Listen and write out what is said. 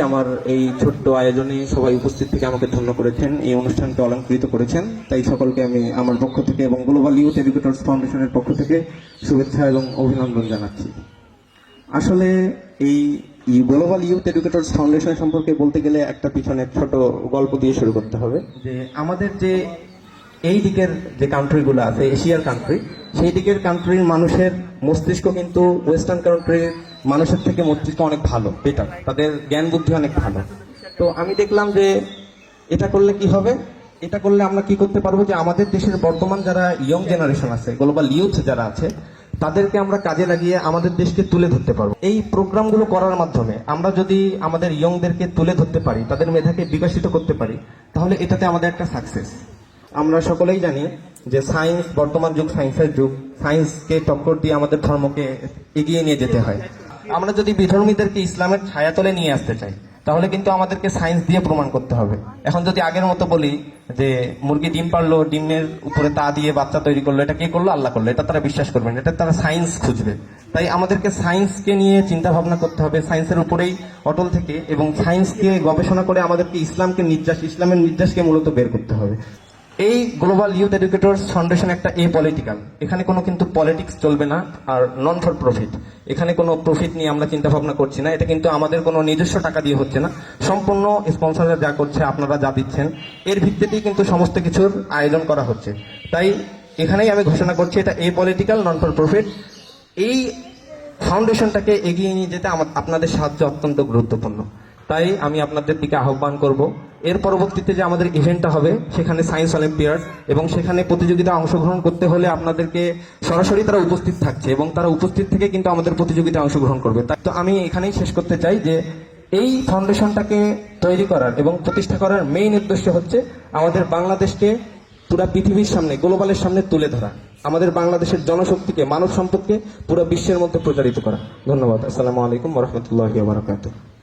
আমার এই ছোট্ট আয়োজনে সবাই উপস্থিত থেকে আমাকে ধন্য করেছেন, এই অনুষ্ঠানকে অলঙ্কৃত করেছেন। তাই সকলকে আমি আমার পক্ষ থেকে এবং গ্লোবাল ইউথ এডুকেটর্স ফাউন্ডেশনের পক্ষ থেকে শুভেচ্ছা এবং অভিনন্দন জানাচ্ছি। আসলে এই গ্লোবাল ইউথ এডুকেটর্স ফাউন্ডেশন সম্পর্কে বলতে গেলে একটা পিছনে ছোট গল্প দিয়ে শুরু করতে হবে। যে আমাদের যে এই দিকের যে কান্ট্রিগুলো আছে এশিয়ার কান্ট্রি সেই দিকের কান্ট্রির মানুষের মস্তিষ্ক কিন্তু ওয়েস্টার্ন কান্ট্রির মানুষের থেকে মস্তিষ্ক অনেক ভালো বেটার তাদের জ্ঞান বুদ্ধি অনেক ভালো। তো আমি দেখলাম যে এটা করলে কি হবে? এটা করলে আমরা কি করতে পারব যে আমাদের দেশের বর্তমান যারা ইয়ং জেনারেশন আছে গ্লোবাল ইউথ যারা আছে, তাদেরকে আমরা কাজে লাগিয়ে আমাদের দেশকে তুলে ধরতে পারব। এই প্রোগ্রামগুলো করার মাধ্যমে আমরা যদি আমাদের ইয়ংদেরকে তুলে ধরতে পারি, তাদের মেধাকে বিকশিত করতে পারি, তাহলে এটাতে আমাদের একটা সাকসেস আমরা সকলেই জানি যে সায়েন্স বর্তমান যুগ সায়েন্সের যুগ। সায়েন্সকে টক্কর দিয়ে আমাদের ধর্মকে এগিয়ে নিয়ে যেতে হয়। আমরা যদি বিধর্মীদেরকে ইসলামের ছায়াতলে নিয়ে আসতে চাই, তাহলে কিন্তু আমাদেরকে সায়েন্স দিয়ে প্রমাণ করতে হবে। এখন যদি আগের মতো বলি যে মুরগি ডিম পারল, ডিমের উপরে তা দিয়ে বাচ্চা তৈরি করল, এটা কে করল? আল্লাহ করল। এটা তারা বিশ্বাস করবেন এটা তারা সায়েন্স খুঁজবে। তাই আমাদেরকে সায়েন্সকে নিয়ে চিন্তা ভাবনা করতে হবে সায়েন্সের উপরেই অটল থেকে এবং সায়েন্সকে গবেষণা করে আমাদেরকে ইসলামকে নির্যাস ইসলামের নির্যাসকে মূলত বের করতে হবে। এই গ্লোবাল ইউথ এডুকেটর্স ফাউন্ডেশন একটা এ পলিটিক্যাল এখানে কোনো কিন্তু পলিটিক্স চলবে না আর নন ফর প্রফিট এখানে কোনো প্রফিট নিয়ে আমরা চিন্তা ভাবনা করছি না। এটা কিন্তু আমাদের কোনো নিজস্ব টাকা দিয়ে হচ্ছে না। সম্পূর্ণ স্পন্সররা যা করছে, আপনারা যা দিচ্ছেন, এর ভিত্তিতেই কিন্তু সমস্ত কিছুর আয়োজন করা হচ্ছে। তাই এখানেই আমি ঘোষণা করছি, এটা a political non for profit এই ফাউন্ডেশনটাকে এগিয়ে নিয়ে যেতে আপনাদের সাহায্য অত্যন্ত গুরুত্বপূর্ণ। তাই আমি আপনাদের দিকে আহ্বান করব। এর পরবর্তীতে যে আমাদের ইভেন্টটা হবে, সেখানে সায়েন্স অলিম্পিয়াড এবং সেখানে প্রতিযোগিতা অংশগ্রহণ করতে হলে আপনাদেরকে সরাসরি তারা উপস্থিত থাকছে এবং তারা উপস্থিত থেকে কিন্তু আমাদের প্রতিযোগিতায় অংশগ্রহণ করবে। তাই তো আমি এখানেই শেষ করতে চাই যে এই ফাউন্ডেশনটাকে তৈরি করার এবং প্রতিষ্ঠা করার মেইন উদ্দেশ্য হচ্ছে আমাদের বাংলাদেশকে পুরা পৃথিবীর সামনে গ্লোবালের সামনে তুলে ধরা। আমাদের বাংলাদেশের জনশক্তিকে, মানব সম্পদকে পুরো বিশ্বের মধ্যে প্রচারিত করা। ধন্যবাদ। আসসালামু আলাইকুম রহমতুল্লাহ বারকাতুহ।